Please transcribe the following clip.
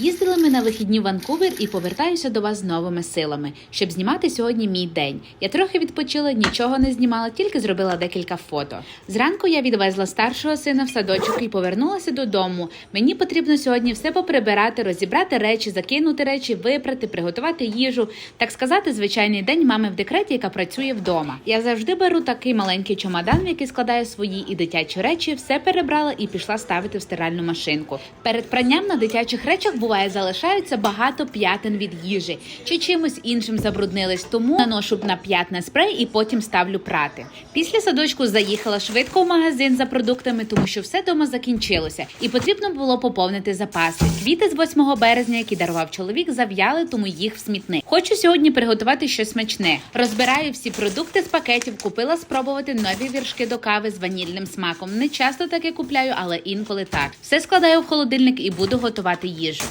Їздили ми на вихідні в Ванкувер і повертаюся до вас з новими силами, щоб знімати сьогодні мій день. Я трохи відпочила, нічого не знімала, тільки зробила декілька фото. Зранку я відвезла старшого сина в садочок і повернулася додому. Мені потрібно сьогодні все поприбирати, розібрати речі, закинути речі, випрати, приготувати їжу. Так сказати, звичайний день мами в декреті, яка працює вдома. Я завжди беру такий маленький чемодан, в який складаю свої і дитячі речі, все перебрала і пішла ставити в стиральну машинку. Перед пранням на дитячих речах буває залишаються багато п'ятин від їжі чи чимось іншим забруднились, тому наношу на п'ятна спрей і потім ставлю прати. Після садочку заїхала швидко в магазин за продуктами, тому що все дома закінчилося, і потрібно було поповнити запаси. Квіти з 8 березня, які дарував чоловік, зав'яли, тому їх в смітник. Хочу сьогодні приготувати щось смачне. Розбираю всі продукти з пакетів, купила спробувати нові віршки до кави з ванільним смаком. Не часто таке купляю, але інколи так. Все складаю в холодильник і буду готувати їжу.